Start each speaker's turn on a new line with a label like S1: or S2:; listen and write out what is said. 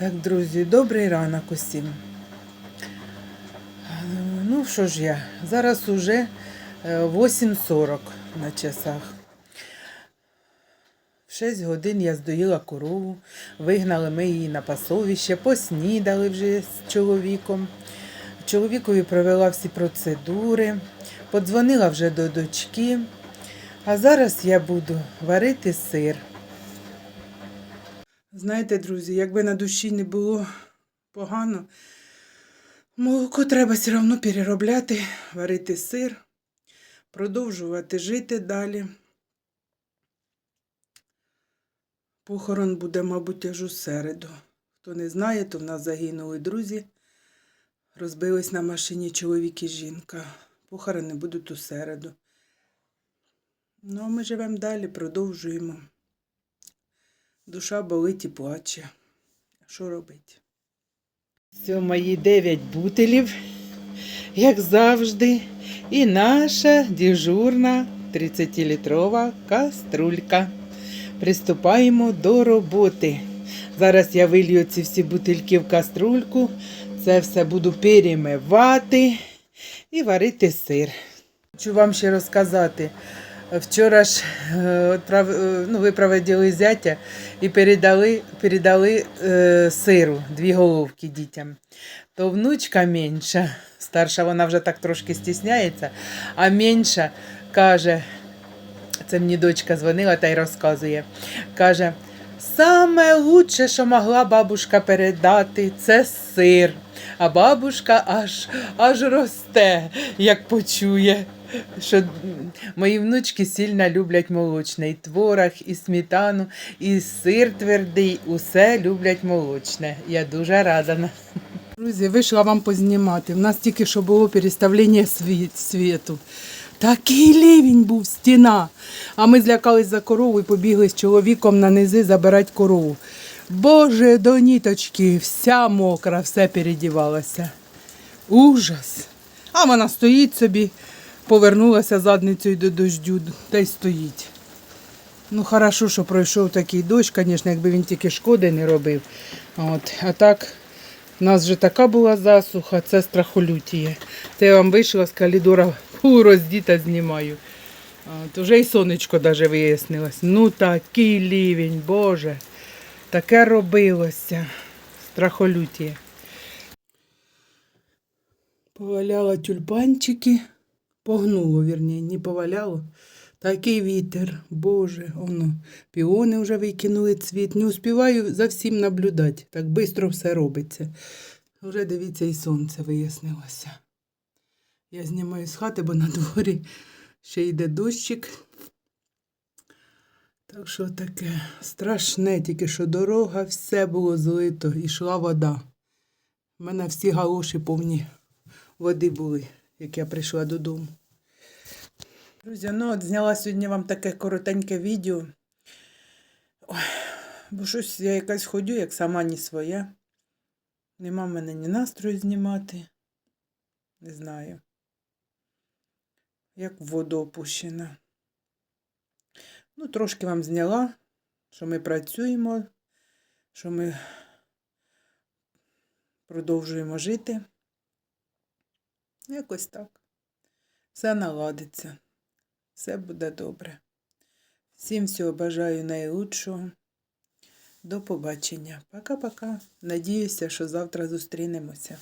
S1: Так, друзі, добрий ранок усім. Е, Ну, що ж я, зараз уже е, 8.40 на часах. В 6 годин я здоїла корову, вигнали ми її на пасовище, поснідали вже з чоловіком. Чоловікові провела всі процедури, подзвонила вже до дочки. А зараз я буду варити сир. Знаєте, друзі, якби на душі не було погано, молоко треба все одно переробляти, варити сир, продовжувати жити далі. Похорон буде, мабуть, аж у середу. Хто не знає, то в нас загинули друзі. Розбились на машині чоловік і жінка. Похорони будуть у середу. Ну, а ми живемо далі, продовжуємо. Душа болить і плаче. Що робити? Це мої 9 бутилів, як завжди. І наша дежурна 30-літрова каструлька. Приступаємо до роботи. Зараз я вилью ці всі бутильки в каструльку. Це все буду перемивати і варити сир. Хочу вам ще розказати. Вчора ж е, е, ну, виправили зятя і передали, передали е, сиру, дві головки дітям. То внучка менша, старша вона вже так трошки стісняється, а менша каже, це мені дочка дзвонила та й розказує. Каже, саме лучше, що могла бабушка передати, це сир. А бабушка аж, аж росте, як почує. Що мої внучки сильно люблять молочне. І творог, і сметану, і сир твердий, усе люблять молочне. Я дуже рада. Друзі, вийшла вам познімати. У нас тільки що було переставлення світ, світу. Такий лівень був стіна. А ми злякались за корову і побігли з чоловіком на низи забирати корову. Боже, до ніточки, вся мокра, все передівалося. Ужас. А вона стоїть собі, повернулася задницею до дождю, та й стоїть. Ну, хорошо, що пройшов такий дощ, звісно, якби він тільки шкоди не робив. От. А так, у нас вже така була засуха, це страхолютіє. Це я вам вийшла з калідора, роздіта знімаю. От, уже і сонечко навіть вияснилось. Ну такий лівень, Боже. Таке робилося. Страхолютіє. Поваляла тюльпанчики. Погнуло, вірні, не поваляло. Такий вітер, Боже, оно. Піони вже викинули цвіт. Не успіваю за всім наблюдати. Так швидко все робиться. Вже дивіться, і сонце вияснилося. Я знімаю з хати, бо на дворі ще йде дощик. Так що таке страшне, тільки що дорога, все було злито, йшла вода. У мене всі галоші повні води були, як я прийшла додому. Друзі, ну от зняла сьогодні вам таке коротеньке відео. Ой, бо щось я якась ходю, як сама не своя. Нема в мене ні настрою знімати. Не знаю. Як в воду опущена. Ну, трошки вам зняла, що ми працюємо, що ми продовжуємо жити. Якось так. Все наладиться. Все буде добре. Всім всього бажаю найлучшого. До побачення. Пока-пока. Надіюся, що завтра зустрінемося.